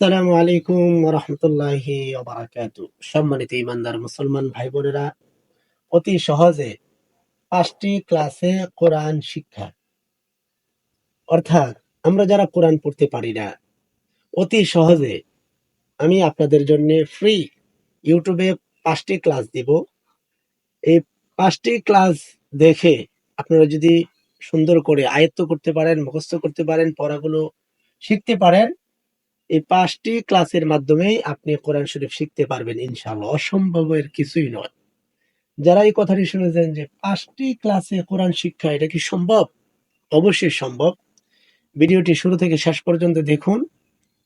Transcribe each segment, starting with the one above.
আসসালামু আলাইকুম রহমতুল্লাহি সম্মানিত ইমানদার মুসলমান ভাই বোনেরা অতি সহজে পাঁচটি ক্লাসে কোরআন শিক্ষা, অর্থাৎ আমরা যারা কোরআন পড়তে পারি না, অতি সহজে আমি আপনাদের জন্য ফ্রি ইউটিউবে পাঁচটি ক্লাস দিব। এই পাঁচটি ক্লাস দেখে আপনারা যদি সুন্দর করে আয়ত্ত করতে পারেন, মুখস্থ করতে পারেন, পড়াগুলো শিখতে পারেন এই পাঁচটি ক্লাসের মাধ্যমেই আপনি কোরআন শরীফ শিখতে পারবেন, ইনশাআল্লাহ। অসম্ভবের কিছুই নয়। যারা এই কথাটি শুনেছেন যে পাঁচটি ক্লাসে কোরআন শিক্ষা, এটা কি সম্ভব? অবশ্যই সম্ভব। ভিডিওটি শুরু থেকে শেষ পর্যন্ত দেখুন।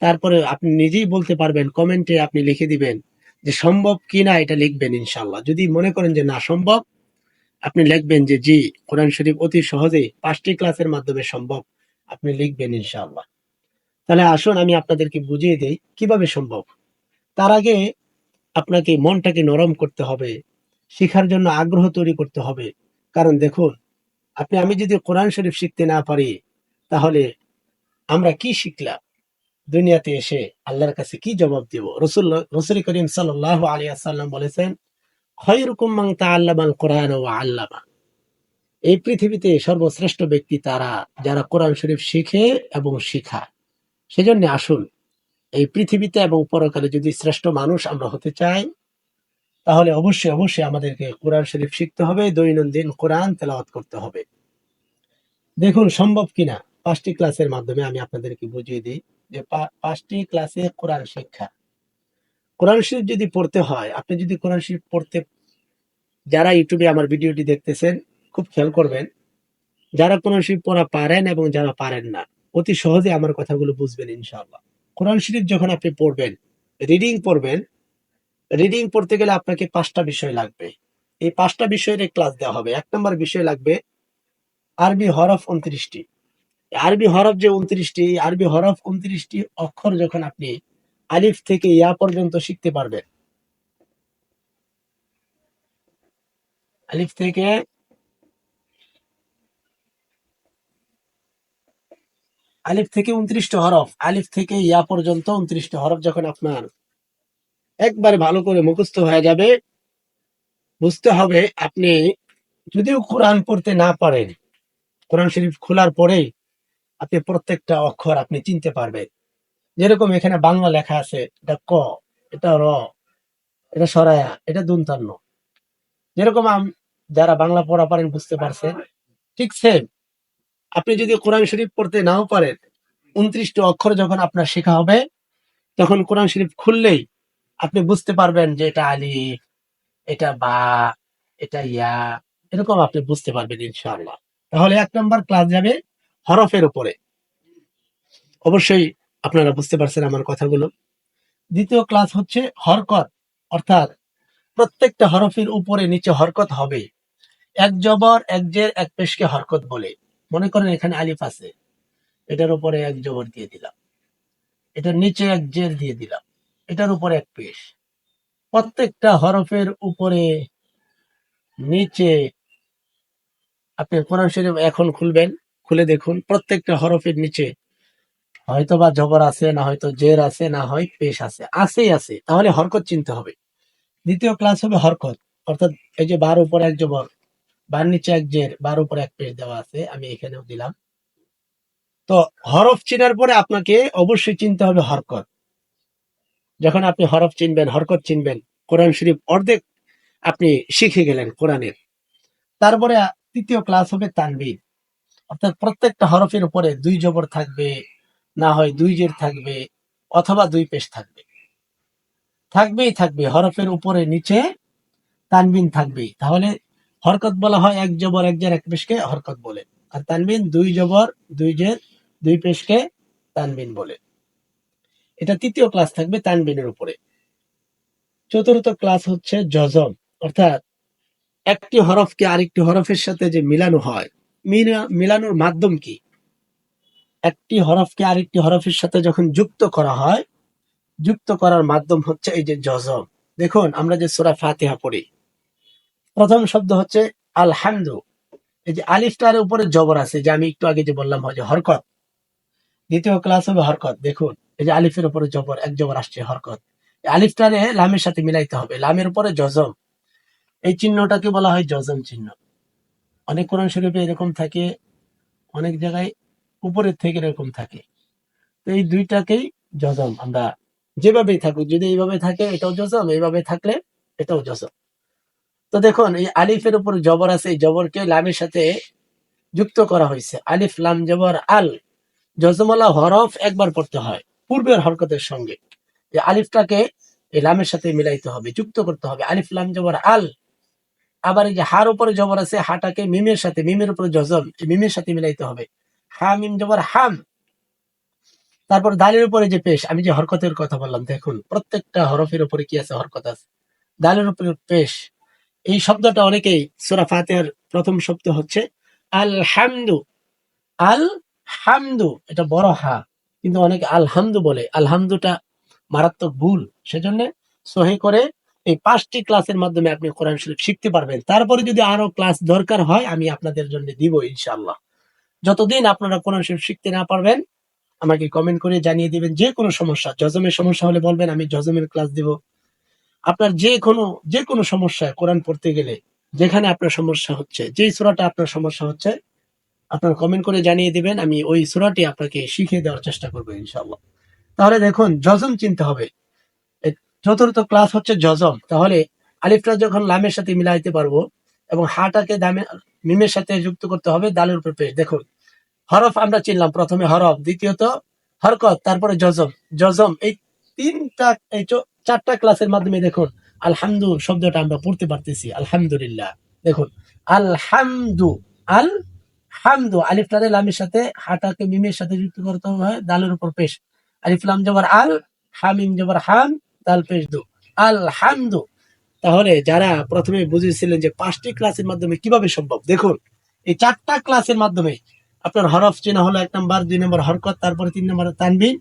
তারপরে আপনি নিজেই বলতে পারবেন, কমেন্টে আপনি লিখে দিবেন যে সম্ভব কি না এটা লিখবেন ইনশাল্লাহ যদি মনে করেন যে না সম্ভব, আপনি লিখবেন যে জি, কোরআন শরীফ অতি সহজেই পাঁচটি ক্লাসের মাধ্যমে সম্ভব, আপনি লিখবেন, ইনশাআল্লাহ। তাহলে আসুন আমি আপনাদেরকে বুঝিয়ে দেই, কীভাবে সম্ভব? তার আগে আপনাকে মনটাকে নরম করতে হবে, শেখার জন্য আগ্রহ তৈরি করতে হবে। কারণ দেখুন, আপনি, আমি যদি কোরআন শরীফ শিখতে না পারি, তাহলে আমরা কি শিখলাম? দুনিয়াতে এসে আল্লাহর কাছে কি জবাব দেব? রসুল রসুল করিম সাল্লাহ আলী আসাল্লাম বলেছেন আল কোরআন আল্লামা। এই পৃথিবীতে সর্বশ্রেষ্ঠ ব্যক্তি তারা, যারা কোরআন শরীফ শিখে এবং শিখায়। সেজন্য আসুন, এই পৃথিবীতে এবং পরকালে যদি শ্রেষ্ঠ মানুষ আমরা হতে চাই, তাহলে অবশ্যই অবশ্যই আমাদেরকে কোরআন শরীফ শিখতে হবে, দৈনন্দিন কোরআন তেলাওয়াত করতে হবে। দেখুন, সম্ভব কিনা? পাঁচটি ক্লাসের মাধ্যমে আমি আপনাদেরকে বুঝিয়ে দিই যে পাঁচটি ক্লাসে কোরআন শিক্ষা। কোরআন শরীফ যদি পড়তে হয়, আপনি যদি কোরআন শরীফ পড়তে, যারা ইউটিউবে আমার ভিডিওটি দেখতেছেন, খুব খেয়াল করবেন, যারা কোরআন শরীফ পড়া পারেন এবং যারা পারেন না অতি সহজে আমার কথাগুলো বুঝবেন, ইনশাআল্লাহ। কোরআন শরীফ যখন আপনি পড়বেন রিডিং পড়বেন রিডিং পড়তে গেলে আপনাকে পাঁচটা বিষয় লাগবে। এই পাঁচটা বিষয়ের ক্লাস দেওয়া হবে। এক নম্বর বিষয় লাগবে, আরবি হরফ উনত্রিশটি। আরবি হরফ যে উনত্রিশটি আরবি হরফ উনত্রিশটি অক্ষর যখন আপনি আলিফ থেকে ইয়া পর্যন্ত শিখতে পারবেন, আলিফ থেকে আলিফ থেকে উনত্রিশটা হরফ, আলিফ থেকে ইয়া পর্যন্ত উনত্রিশটা হরফ যখন আপনার একবারে ভালো করে মুখস্থ হয়ে যাবে, বুঝতে হবে আপনি যদিও কোরআন পড়তে না পারেন, কোরআন শরীফ খোলার পরেই আপনি প্রত্যেকটা অক্ষর আপনি চিনতে পারবেন। যেরকম এখানে বাংলা লেখা আছে, এটা ক, এটা র, এটা সরায়া, এটা দুন্তান্ন। যেরকম যারা বাংলা পড়া পারেন বুঝতে পারছেন, ঠিক সেম আপনি যদি কোরআন শরীফ পড়তে নাও পারেন, উনত্রিশটি অক্ষর যখন আপনার শেখা হবে, তখন কোরআন শরীফ খুললেই আপনি বুঝতে পারবেন যে এটা আলিফ, এটা বা, এটা ইয়া, এরকম আপনি বুঝতে পারবেন ইনশাআল্লাহ। তাহলে এক নম্বর ক্লাস যাবে হরফের উপরে। অবশ্যই আপনারা বুঝতে পারছেন আমার কথাগুলো। দ্বিতীয় ক্লাস হচ্ছে হরকত, অর্থাৎ প্রত্যেকটা হরফের উপরে নিচে হরকত হবে। এক জবর, এক জের, এক পেশকে হরকত বলে। মনে করেন এখানে আলিফ আছে। এটার উপরে এক জবর দিয়ে দিলাম। এটার নিচে এক জের দিয়ে দিলাম। এটার উপরে এক পেশ। প্রত্যেকটা হরফের উপরে নিচে আপনি কোরআন শরীফ এখন খুলবেন, খুলে দেখুন, প্রত্যেকটা হরফের নিচে হয়তো বা জবর আছে, না হয়তো জের আছে, না হয় পেশ আছে, আছেই আছে। তাহলে হরকত চিনতে হবে। দ্বিতীয় ক্লাস হবে হরকত। অর্থাৎ এই যে বার উপরে এক জবর বার নিচে এক জের বার উপরে এক পেশ দেওয়া আছে, আমি এখানেও দিলাম। তো হরফ চিনার পরে আপনাকে অবশ্যই চিনতে হবে হরকত। যখন আপনি হরফ চিনবেন, হরকত চিনবেন, কোরআন শরীফ অর্ধেক আপনি শিখে গেলেন কোরআনের। তারপরে তৃতীয় ক্লাস হবে তানবির। অর্থাৎ প্রত্যেকটা হরফের উপরে দুই জবর থাকবে, না হয় দুই জের থাকবে, অথবা দুই পেশ থাকবে। থাকবেই থাকবে, হরফের উপরে নিচে তানবিন থাকবেই। তাহলে হরকত বলা হয় এক জবর, এক জের, এক পেশকে হরকত বলে। আর তানবিন দুই জবর, দুই জের, দুই পেশকে তানবিন বলে। এটা তৃতীয় ক্লাস থাকবে তানবিনের উপরে। চতুর্থ ক্লাস হচ্ছে জজম অর্থাৎ একটি হরফকে আরেকটি হরফের সাথে যে মিলানো হয়, মিলা- মিলানোর মাধ্যম কি? একটি হরফকে আরেকটি হরফের সাথে যখন যুক্ত করা হয়, যুক্ত করার মাধ্যম হচ্ছে এই যে জজম দেখুন, আমরা যে সোরা ফাতিহা পড়ি প্রথম শব্দ হচ্ছে আলহামদু। এই যে আলিফটার উপরে জবর আছে, যে আমি একটু আগে যে বললাম যে হরকত। দ্বিতীয় ক্লাস হবে হরকত, দেখুন। এই যে আলিফের উপরে জবর, এক জবর আসছে, হরকত। আলিফটারে লামের সাথে মিলাইতে হবে, লামের উপরে জজম। এই চিহ্নটাকে বলা হয় জজম চিহ্ন। অনেক কোরআন শরীফে এরকম থাকে, অনেক জায়গায় উপরের থেকে এরকম থাকে। তো এই দুইটাকেই জজম, আমরা যেভাবেই থাকুক, যদি এইভাবে থাকে এটাও জজম, এইভাবে থাকলে এটাও জজম। তো দেখুন, এই আলিফের উপর জবর আছে, এই জবরকে লামের সাথে যুক্ত করা হয়েছে। আলিফ, লাম, জবর, আল জজমলা হরফ একবার পড়তে হয়, পূর্বের হরকতের সঙ্গে। এই আলিফটাকে এই লামের সাথে মিলাইতে হবে, যুক্ত করতে হবে। আলিফ, লাম, জবর, আল। আবার এই যে হার উপরে জবর আছে, হাটাকে মিমের সাথে, মিমের উপরে জজম মিমের সাথে মিলাইতে হবে। হা, মিম, জবর, হাম। তারপর দালের উপরে যে পেশ, আমি যে হরকতের কথা বললাম, দেখুন, প্রত্যেকটা হরফের উপরে কি আছে, হরকত আছে। দালের উপরে পেশ এই শব্দটা অনেকেই সুরা ফাতের প্রথম শব্দ হচ্ছে আল হামদু আল হামদু এটা বড় হা, কিন্তু অনেকে আলহামদু বলে। আলহামদুটা মারাত্মক ভুল। সেজন্য সহি করে এই পাঁচটি ক্লাসের মাধ্যমে আপনি কোরআন শরীফ শিখতে পারবেন। তারপরে যদি আরও ক্লাস দরকার হয়, আমি আপনাদের জন্য দিব ইনশাআল্লাহ। যতদিন আপনারা কোরআন শরীফ শিখতে না পারবেন, আমাকে কমেন্ট করে জানিয়ে দিবেন যে কোনো সমস্যা। জজমের সমস্যা হলে বলবেন, আমি জজমের ক্লাস দিব। আপনার যে কোনো যে কোনো সমস্যায় কোরআন পড়তে গেলে যেখানে আপনার সমস্যা হচ্ছে, যেই সুরাটা আপনার সমস্যা হচ্ছে, আপনার কমেন্ট করে জানিয়ে দিবেন, আমি ওই সুরাটি আপনাকে শিখিয়ে দেওয়ার চেষ্টা করব ইনশাআল্লাহ। তাহলে দেখুন, জজম চিনতে হবে। চতুর্থ ক্লাস হচ্ছে জজম। তাহলে আলিফটা যখন লামের সাথে মিলাইতে পারব এবং হাটাকে দামে, মিমের সাথে যুক্ত করতে হবে, দালের উপর পেশ। দেখুন, হরফ আমরা চিনলাম প্রথমে হরফ, দ্বিতীয়ত হরকত, তারপরে জজম। জজম, এই তিনটা, এই চারটা ক্লাসের মাধ্যমে দেখুন আলহামদু শব্দটা আমরা পড়তে পারতেছি, আলহামদুলিল্লাহ। দেখুন, আলহামদু আল হামদু আলিফ লামে লামের সাথে হাটাকে মিমের সাথে যুক্ত করতে হয়, দালের উপর পেশ। আলিফ লাম জবর আল হামিম জবর হাম, দাল পেশ দু। আল হামদু তাহলে যারা প্রথমে বুঝেছিলেন যে পাঁচটি ক্লাসের মাধ্যমে কীভাবে সম্ভব, দেখুন, এই চারটা ক্লাসের মাধ্যমে আপনার হরফ চেনা হলো এক নম্বর, দুই নম্বর হরকত, তারপরে তিন নম্বর তানবিন,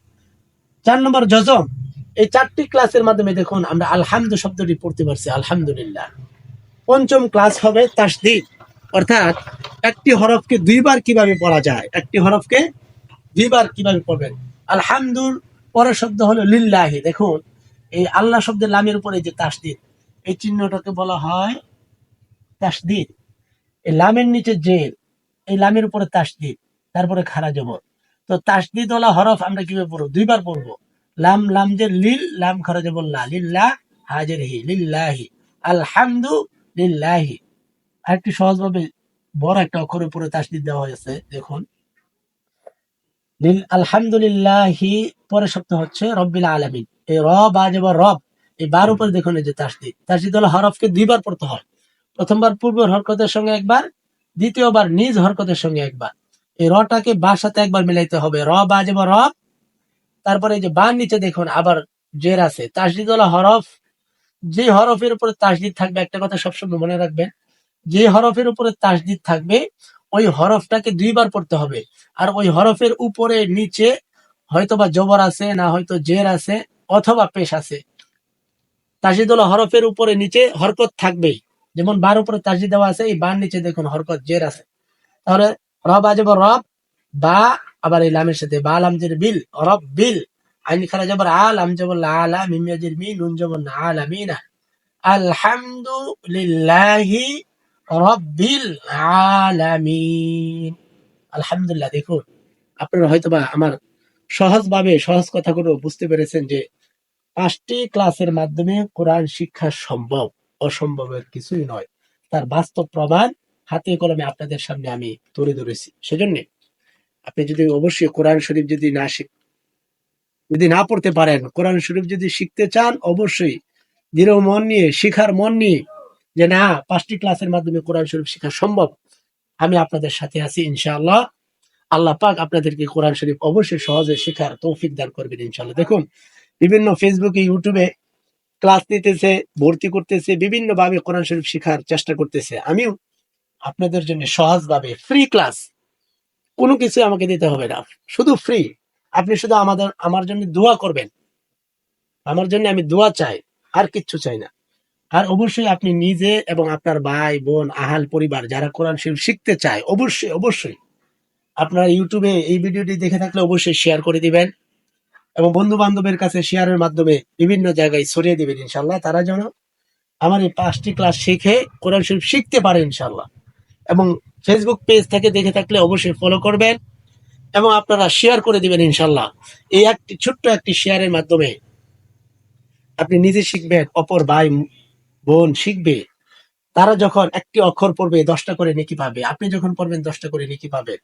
চার নম্বর জজম এই চারটি ক্লাসের মাধ্যমে দেখুন আমরা আলহামদু শব্দটি পড়তে পারছি, আলহামদুলিল্লাহ। পঞ্চম ক্লাস হবে তাসদিদ অর্থাৎ একটি হরফকে দুইবার কীভাবে পড়া যায়? একটি হরফকে দুইবার কীভাবে পড়বেন? আলহামদুল, পরের শব্দ হলো লিল্লাহি। দেখুন, এই আল্লাহ শব্দের লামের উপরে যে তাসদিদ এই চিহ্নটাকে বলা হয় তাসদিদ এই লামের নিচে জের এই লামের উপরে তাসদিদ তারপরে খারা জবর তো তাসদিদ ওলা হরফ আমরা কীভাবে পড়ব? দুইবার পড়ব। লাম লাম যে লিল, লাম খারা জবর লা লিল্লাহ হাজির হি লিল্লাহি, আলহামদু লিল্লাহি। আরেকটি সহজভাবে বড় একটা অক্ষরের উপরে তাসদিদ দেওয়া হয়েছে, দেখুন। লিল, আলহামদুলিল্লাহি, পরের শব্দ হচ্ছে রব্বিল আলামিন। এই র বা যাব রব, এই বার উপরে দেখুন এই যে তাসদিদ তাসদিদ হলো হরফকে দুইবার পড়তে হয়। প্রথমবার পূর্ব হরকতের সঙ্গে একবার, দ্বিতীয়বার নিজ হরকতের সঙ্গে একবার। এই রটাকে বার সাথে একবার মিলাইতে হবে। র বা যাব রব তারপরে যে বার নিচে দেখুন, আবার জের আছে। তাসদিদ হলো হরফ। যে হরফের উপরে তাসদিদ থাকবে, একটা কথা সবসময় মনে রাখবেন যে হরফের উপরে তাসদিদ থাকবে, ওই হরফটাকে দুইবার পড়তে হবে। আর ওই হরফের উপরে নিচে হয়তোবা জবর আছে, না হয়তো জের আছে, অথবা পেশ আছে। তাসদিদ হলো হরফের উপরে নিচে হরকত থাকবেই। যেমন বার উপরে তাসদিদ দেওয়া আছে, এই বার নিচে দেখুন হরকত জের আছে। তাহলে রব আজব রব, বা আবার এই লামের সাথে বা লাম জের বিল, রব বিল। আইন খারা জবর আল, আম আলা মিম ইয়াজির মি নুন জবর না আলহামদুলিল্লাহি রব্বিল আলামিন। আলহামদুলিল্লাহ, দেখুন, আপনারা হয়তোবা আমার সহজভাবে সহজ কথাগুলো বুঝতে পেরেছেন যে পাঁচটি ক্লাসের মাধ্যমে কোরআন শিক্ষা সম্ভব অসম্ভবের কিছুই নয়। তার বাস্তব প্রমাণ হাতে কলমে আপনাদের সামনে আমি তুলে ধরেছি। সেজন্য আপনি যদি অবশ্যই কোরআন শরীফ যদি না শিখ, যদি না পড়তে পারেন, কোরআন শরীফ যদি শিখতে চান, অবশ্যই দৃঢ় মন নিয়ে, শিখার মন নিয়ে যে না, পাঁচটি ক্লাসের মাধ্যমে কোরআন শরীফ শেখা সম্ভব, আমি আপনাদের সাথে আছি ইনশাআল্লাহ। আল্লাহ পাক আপনাদেরকে কোরআন শরীফ অবশ্যই সহজে শেখার তৌফিক দান করবেন ইনশাআল্লাহ। দেখুন, বিভিন্ন ফেসবুকে ইউটিউবে ক্লাস নিতেছে, ভর্তি করতেছে, বিভিন্নভাবে কোরআন শরীফ শেখার চেষ্টা করতেছে। আমিও আপনাদের জন্য সহজভাবে ফ্রি ক্লাস কোনো কিছু আমাকে দিতে হবে না। শুধু ফ্রি আপনি শুধু আমাদের, আমার জন্য দোয়া করবেন। আমার জন্য আমি দোয়া চাই, আর কিচ্ছু চাই না। আর অবশ্যই আপনি নিজে এবং আপনার ভাই, বোন, আহাল পরিবার যারা কোরআন শরীফ শিখতে চায়, অবশ্যই অবশ্যই আপনারা ইউটিউবে এই ভিডিওটি দেখে থাকলে অবশ্যই শেয়ার করে দিবেন এবং বন্ধু বান্ধবের কাছে শেয়ারের মাধ্যমে বিভিন্ন জায়গায় ছড়িয়ে দিবেন ইনশাল্লাহ তারা যেন আমার এই পাঁচটি ক্লাস শিখে কোরআন শরীফ শিখতে পারে ইনশাল্লাহ এবং ফেসবুক পেজ থেকে দেখে থাকলে অবশ্যই ফলো করবেন এবং আপনারা শেয়ার করে দিবেন ইনশাল্লাহ এই একটি, ছোট্ট একটি শেয়ারের মাধ্যমে আপনি নিজে শিখবেন, অপর ভাই, বোন শিখবে। তারা যখন একটি অক্ষর পড়বে, দশটা করে নেকি পাবে। আপনি যখন পড়বেন, দশটা করে নেকি পাবেন।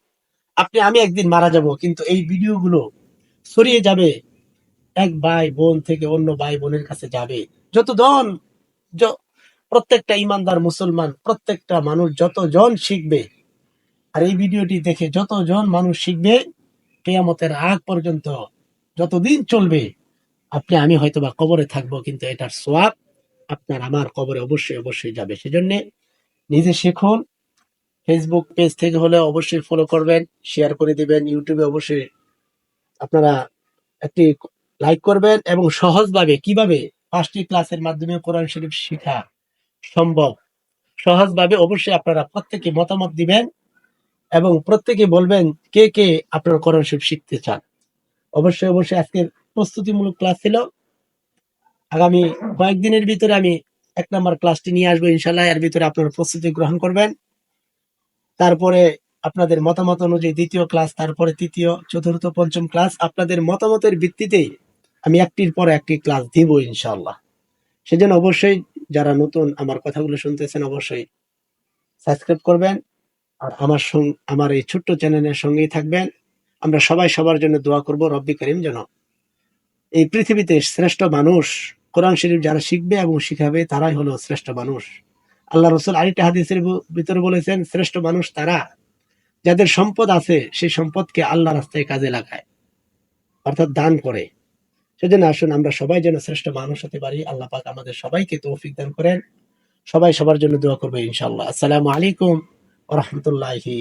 আপনি, আমি একদিন মারা যাব, কিন্তু এই ভিডিওগুলো ছড়িয়ে যাবে। এক ভাই বোন থেকে অন্য ভাই বোনের কাছে যাবে। যতজন, য- প্রত্যেকটা ইমানদার মুসলমান, প্রত্যেকটা মানুষ যতজন শিখবে, আর এই ভিডিওটি দেখে যতজন মানুষ শিখবে, কেয়ামতের আগ পর্যন্ত যতদিন চলবে, আপনি আমি হয়তো বা কবরে থাকব, কিন্তু এটার সোয়াব আপনার আমার কবরে অবশ্যই অবশ্যই যাবে। সেজন্য নিজে শিখুন ফেসবুক পেজ থেকে হলে অবশ্যই ফলো করবেন শেয়ার করে দিবেন ইউটিউবে অবশ্যই আপনারা একটি লাইক করবেন এবং সহজভাবে, কীভাবে পাঁচটি ক্লাসের মাধ্যমে কোরআন শরীফ শেখা সম্ভব। সহজভাবে অবশ্যই আপনারা প্রত্যেকে মতামত দিবেন এবং প্রত্যেকে বলবেন কে কে আপনার শরীফ শিখতে চান। অবশ্যই অবশ্যই আজকের প্রস্তুতিমূলক ক্লাস ছিল। আগামী কয়েকদিনের ভিতরে আমি এক নম্বর ক্লাসটি নিয়ে আসব ইনশাল্লাহ এর ভিতরে আপনারা প্রস্তুতি গ্রহণ করবেন। তারপরে আপনাদের মতামত অনুযায়ী দ্বিতীয় ক্লাস তারপরে তৃতীয়, চতুর্থ, পঞ্চম ক্লাস আপনাদের মতামতের ভিত্তিতেই আমি একটির পর একটি ক্লাস দিব ইনশাল্লাহ সেজন্য অবশ্যই যারা নতুন আমার কথাগুলো শুনতেছেন, অবশ্যই সাবস্ক্রাইব করবেন আর আমার আমার এই ছোট্ট চ্যানেলের সঙ্গেই থাকবেন। আমরা সবাই সবার জন্য দোয়া করব, রব্বি করিম যেন এই পৃথিবীতে শ্রেষ্ঠ মানুষ, কোরআন শরীফ যারা শিখবে এবং শিখাবে, তারাই হলো শ্রেষ্ঠ মানুষ। আল্লাহ রসুল আরেকটা হাদিসের ভিতরে বলেছেন, শ্রেষ্ঠ মানুষ তারা যাদের সম্পদ আছে, সেই সম্পদকে আল্লাহ রাস্তায় কাজে লাগায়, অর্থাৎ দান করে। সেজন্য আসুন, আমরা সবাই যেন শ্রেষ্ঠ মানুষ হতে পারি। আল্লাহ পাক আমাদের সবাইকে তৌফিক দান করেন। সবাই সবার জন্য দোয়া করবে ইনশাল্লাহ আসসালামু আলাইকুম রাহমাতুল্লাহি